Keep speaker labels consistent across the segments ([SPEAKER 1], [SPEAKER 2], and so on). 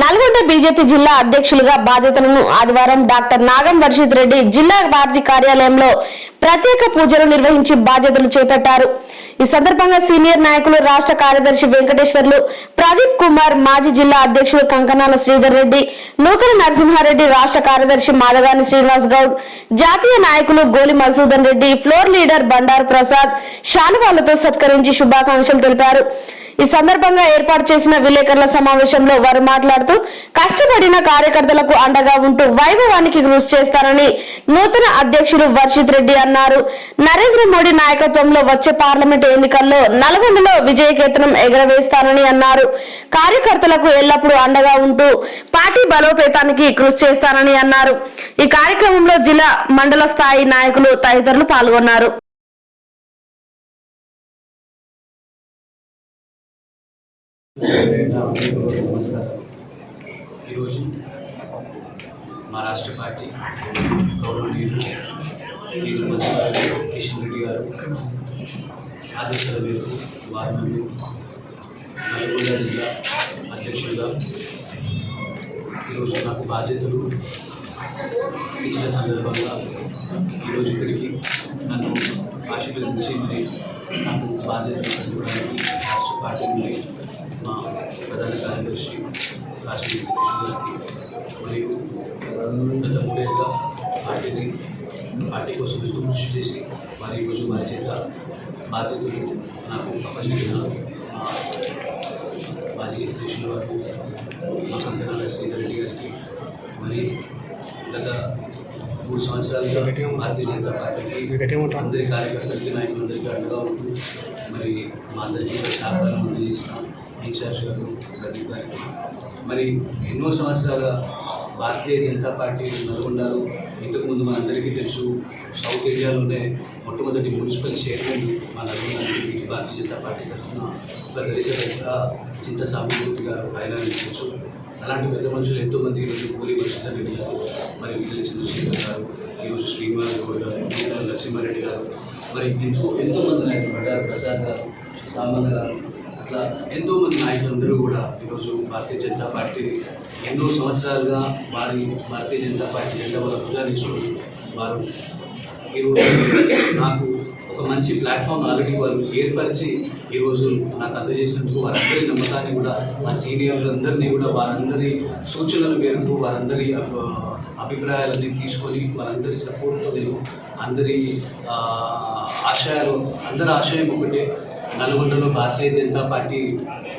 [SPEAKER 1] Nalgonda BJP జిల్లా అధ్యక్షులుగా బాధ్యతలను ఆదివారం డాక్టర్ నాగం వర్షిత్ రెడ్డి జిల్లా పార్టీ కార్యాలయంలో ప్రత్యేక పూజలు నిర్వహించి బాధ్యతలు చేపట్టారు. ఈ సందర్భంగా సీనియర్ నాయకులు రాష్ట్ర కార్యదర్శి వెంకటేశ్వర్లు ప్రదీప్ కుమార్ మాజీ జిల్లా అధ్యక్షుడు కంకనాల శ్రీధర్ రెడ్డి నూకల నరసింహారెడ్డి రాష్ట్ర కార్యదర్శి మాదగాని శ్రీనివాస్ గౌడ్ జాతీయ నాయకులు గోలి మధుసూదన్ రెడ్డి ఫ్లోర్ లీడర్ బండారు ప్రసాద్ శాలువాలతో సత్కరించి శుభాకాంక్షలు తెలిపారు. ఈ సందర్భంగా ఏర్పాటు చేసిన విలేకరుల సమావేశంలో వారు మాట్లాడుతూ కష్టపడిన కార్యకర్తలకు అండగా ఉంటూ వైభవానికి కృషి చేస్తారని నూతన అధ్యక్షుడు వర్షిత్ రెడ్డి అన్నారు. నరేంద్ర మోడీ నాయకత్వంలో వచ్చే పార్లమెంట్ ఎన్నికల్లో నల్గొండలో విజయకేతనం ఎగరవేస్తానని అన్నారు. కార్యకర్తలకు ఎల్లప్పుడూ అండగా ఉంటూ పార్టీ బలోపేతానికి కృషి చేస్తానని అన్నారు. ఈ కార్యక్రమంలో జిల్లా మండల స్థాయి నాయకులు తదితరులు పాల్గొన్నారు.
[SPEAKER 2] ఈరోజు మా రాష్ట్ర పార్టీ గౌరవనీయులు కేంద్ర మంత్రి కిషన్ రెడ్డి గారు ఆదేశాల మేరకు వారి నుండి నల్గొండ జిల్లా అధ్యక్షులుగా ఈరోజు నాకు బాధ్యతలు ఇచ్చిన సందర్భంగా ఈరోజు ఇక్కడికి నన్ను ఆశీర్వదించి మరి నాకు బాధ్యతలు అందుకోవడానికి రాష్ట్ర పార్టీ నుండి మా ప్రధాన కార్యదర్శి రాష్ట్ర గారికి మరియు గత మూడేళ్ళ పార్టీని పార్టీ కోసం ఎంతో కృషి చేసి మరి ఈరోజు వారి చేత బాధ్యతలు నాకు అప్పగించిన మా మాజీ అధ్యక్షుల వారు మా కంకణాల శ్రీధర్ రెడ్డి గారికి మరి గత మూడు సంవత్సరాలుగా భారతీయ జనతా పార్టీకి అందరి కార్యకర్తలకి నాయకులందరికీ అండగా ఉంటూ మరి మా అందరికీ సహకారం అందజేసిన ఇన్ఛార్జ్ గారు ప్రదీప్ గారు మరి ఎన్నో సంవత్సరాలుగా భారతీయ జనతా పార్టీ నల్గొండలో ఇంతకుముందు మనందరికీ తెలుసు సౌత్ ఏరియాలోనే మొట్టమొదటి మున్సిపల్ చైర్మన్ మా నల్గొండ భారతీయ జనతా పార్టీ తరఫున ఒక దళిత పెద్ద చింత సామూర్తి గారు ఆయన తెలుసు. అలాంటి పెద్ద మనుషులు ఎంతోమంది ఈరోజు కూలీ వర్షిత రెడ్డి గారు మరి వీళ్ళ చంద్రశేఖర్ గారు ఈరోజు శ్రీనివాస్ గౌడ్ గారు నరసింహారెడ్డి గారు. మరి ఎంతో ఎంతోమంది నాయకులు బండారు ప్రసాద్ గారు సామాన్య గారు అట్లా ఎంతోమంది నాయకులందరూ కూడా ఈరోజు భారతీయ జనతా పార్టీ ఎన్నో సంవత్సరాలుగా వారి భారతీయ జనతా పార్టీ జెండా వల్ల ప్రజాదించుకుని వారు ఈరోజు నాకు ఒక మంచి ప్లాట్ఫామ్ ఆల్రెడీ వారు ఏర్పరిచి ఈరోజు నాకు అందజేసినందుకు వారందరి నమ్మకాన్ని కూడా మా సీనియర్లందరినీ కూడా వారందరి సూచనల మేరకు వారందరి అభి- అభిప్రాయాలన్నీ తీసుకొని వారందరి సపోర్ట్తో నేను అందరి ఆశయాలు అందరి ఆశయం ఒకటే. నల్గొండలో భారతీయ జనతా పార్టీ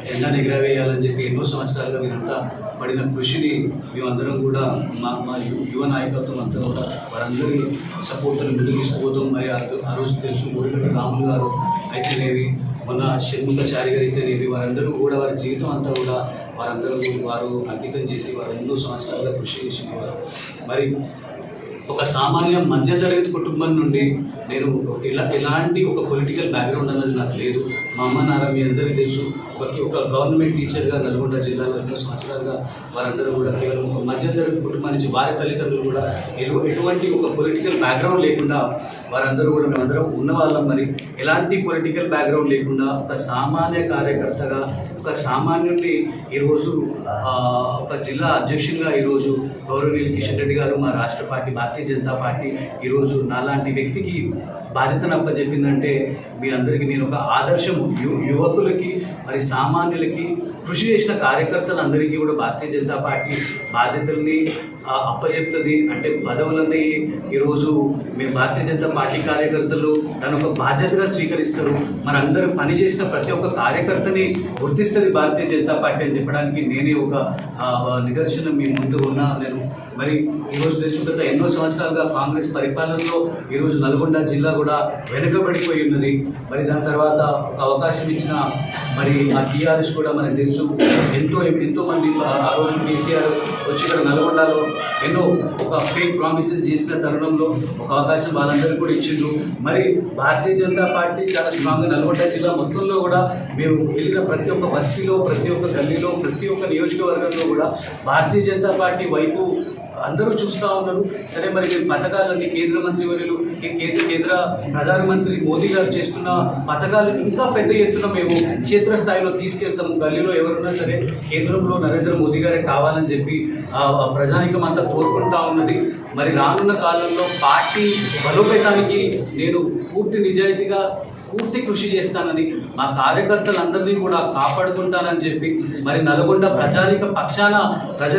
[SPEAKER 2] జెండాను ఎగరవేయాలని చెప్పి ఎన్నో సంవత్సరాలుగా వీరంతా పడిన కృషిని మేమందరం కూడా మా మా యువ నాయకత్వం అంతా కూడా వారందరి సపోర్ట్ని ముందు తీసుకుపోతాం. మరి ఆ ఆ రోజు తెలుసు మురుగంట రాములు గారు అయితేనేవి మొన్న షణ్ముఖాచారి గారు అయితేనేవి వారందరూ కూడా వారి జీవితం అంతా కూడా వారందరూ వారు అంకితం చేసి వారు ఎన్నో సంవత్సరాలుగా కృషి చేసిన వారు మరి ఒక సామాన్య మధ్యతరగతి కుటుంబం నుండి నేను ఎలా ఎలాంటి ఒక పొలిటికల్ బ్యాక్గ్రౌండ్ అన్నది నాకు లేదు. మా అమ్మ నాన్న మీ అందరికీ తెలుసు. ఒక ఒక గవర్నమెంట్ టీచర్గా నల్గొండ జిల్లాలో ఎన్నో సంవత్సరాలుగా వారందరూ కూడా కేవలం ఒక మధ్యతరగతి కుటుంబం నుంచి వారి తల్లిదండ్రులు కూడా ఎలు ఎటువంటి ఒక పొలిటికల్ బ్యాక్గ్రౌండ్ లేకుండా వారందరూ కూడా మేమందరం ఉన్నవాళ్ళం. మరి ఎలాంటి పొలిటికల్ బ్యాక్గ్రౌండ్ లేకుండా ఒక సామాన్య కార్యకర్తగా ఒక సామాన్యుడిని ఈరోజు ఒక జిల్లా అధ్యక్షునిగా ఈరోజు గౌరవనీయులు కిషన్ రెడ్డి గారు మా రాష్ట్ర పార్టీ భారతీయ జనతా పార్టీ ఈరోజు నాలాంటి వ్యక్తికి బాధ్యతను అప్పచెప్పిందంటే మీ అందరికీ నేను ఒక ఆదర్శం యు యువకులకి మరి సామాన్యులకి కృషి చేసిన కార్యకర్తలందరికీ కూడా భారతీయ జనతా పార్టీ బాధ్యతల్ని అప్పచెప్తుంది అంటే పదవులన్నీ ఈరోజు మేము భారతీయ జనతా పార్టీ కార్యకర్తలు దాని ఒక బాధ్యతగా స్వీకరిస్తారు. మనందరూ పనిచేసిన ప్రతి ఒక్క కార్యకర్తని గుర్తిస్తుంది భారతీయ జనతా పార్టీ అని చెప్పడానికి నేనే ఒక నిదర్శనం మీ ముందు ఉన్నా. నేను మరి ఈరోజు తెలుసుకుంటే గత ఎన్నో సంవత్సరాలుగా కాంగ్రెస్ పరిపాలనలో ఈరోజు నల్గొండ జిల్లా కూడా వెనుకబడిపోయి ఉన్నది. మరి దాని తర్వాత ఒక అవకాశం ఇచ్చిన మరి ఆ టీఆర్ఎస్ కూడా మనకు తెలుసు. ఎంతో ఎంతో మంది ఆ- రోజు కేసీఆర్ వచ్చి ఇక్కడ నల్గొండలో ఎన్నో ఒక ఫేక్ ప్రామిసెస్ చేసిన తరుణంలో ఒక అవకాశం వాళ్ళందరికీ కూడా ఇచ్చిండ్రు. మరి భారతీయ జనతా పార్టీ చాలా స్ట్రాంగ్ నల్గొండ జిల్లా మొత్తంలో కూడా మేము వెళ్ళిన ప్రతి ఒక్క బస్తీలో ప్రతి ఒక్క గల్లీలో ప్రతి ఒక్క నియోజకవర్గంలో కూడా భారతీయ జనతా పార్టీ వైపు అందరూ చూస్తూ ఉన్నారు. సరే మరి మీరు పథకాలన్నీ కేంద్ర మంత్రి వర్యులు కేంద్ర కేంద్ర ప్రధానమంత్రి మోదీ గారు చేస్తున్న పథకాలు ఇంకా పెద్ద ఎత్తున మేము క్షేత్రస్థాయిలో తీసుకెళ్తాము. గల్లీలో ఎవరున్నా సరే కేంద్రంలో నరేంద్ర మోదీ గారే కావాలని చెప్పి ప్రజానికం అంతా కోరుకుంటా ఉన్నది. మరి రానున్న కాలంలో పార్టీ బలోపేతానికి నేను పూర్తి నిజాయితీగా పూర్తి కృషి చేస్తానని మా కార్యకర్తలందరినీ కూడా కాపాడుకుంటానని చెప్పి మరి నల్గొండ ప్రజానిక పక్షాన ప్రజల